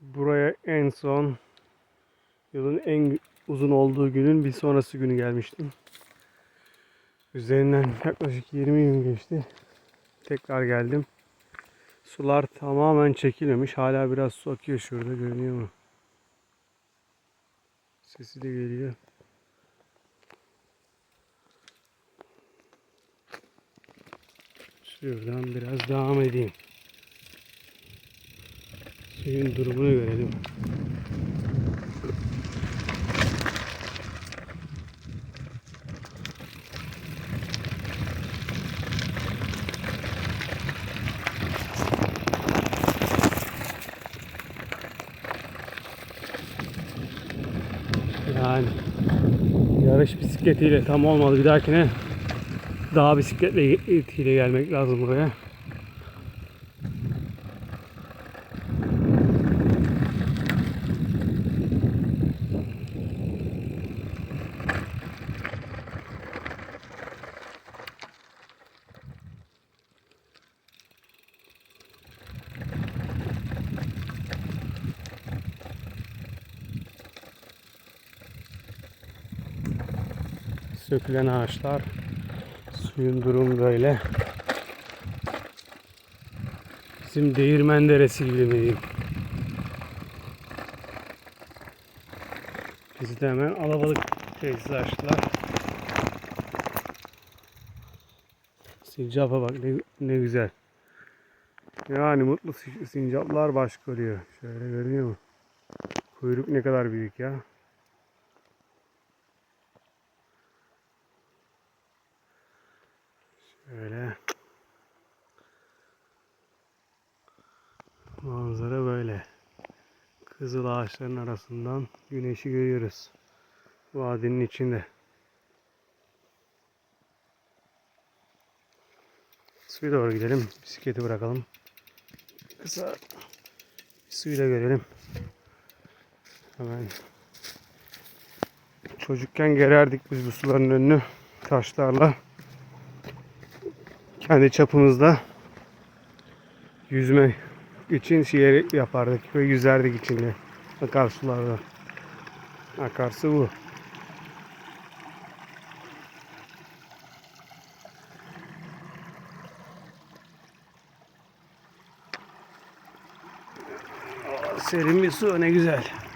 Buraya en son yılın en uzun olduğu günün bir sonrası günü gelmiştim. Üzerinden yaklaşık 20 gün geçti. Tekrar geldim. Sular tamamen çekilmemiş. Hala biraz su akıyor şurada görünüyor mu? Sesi de geliyor. Şuradan biraz devam edeyim. Suyun durumunu görelim. Yani yarış bisikletiyle tam olmadı. Bir dahakine dağ bisikletiyle gelmek lazım buraya. Sökülen ağaçlar. Suyun durumu böyle. Bizim değirmen deresi gibi mi diyeyim. Bizi de hemen alabalık tesis açtılar. Sincapa bak ne, ne güzel. Yani mutlu si- sincaplar baş görüyor. Şöyle görünüyor mu? Kuyruk ne kadar büyük ya. Şöyle. Manzara böyle. Kızıl ağaçların arasından güneşi görüyoruz. Vadinin içinde. Suya doğru gidelim. Bisikleti bırakalım. Kısa da görelim. Hemen çocukken gererdik biz bu suların önünü taşlarla kendi çapımızda yüzme için şey yapardık ve yüzerdik içinde akarsularda. Akarsu bu. Serin bir su ne güzel.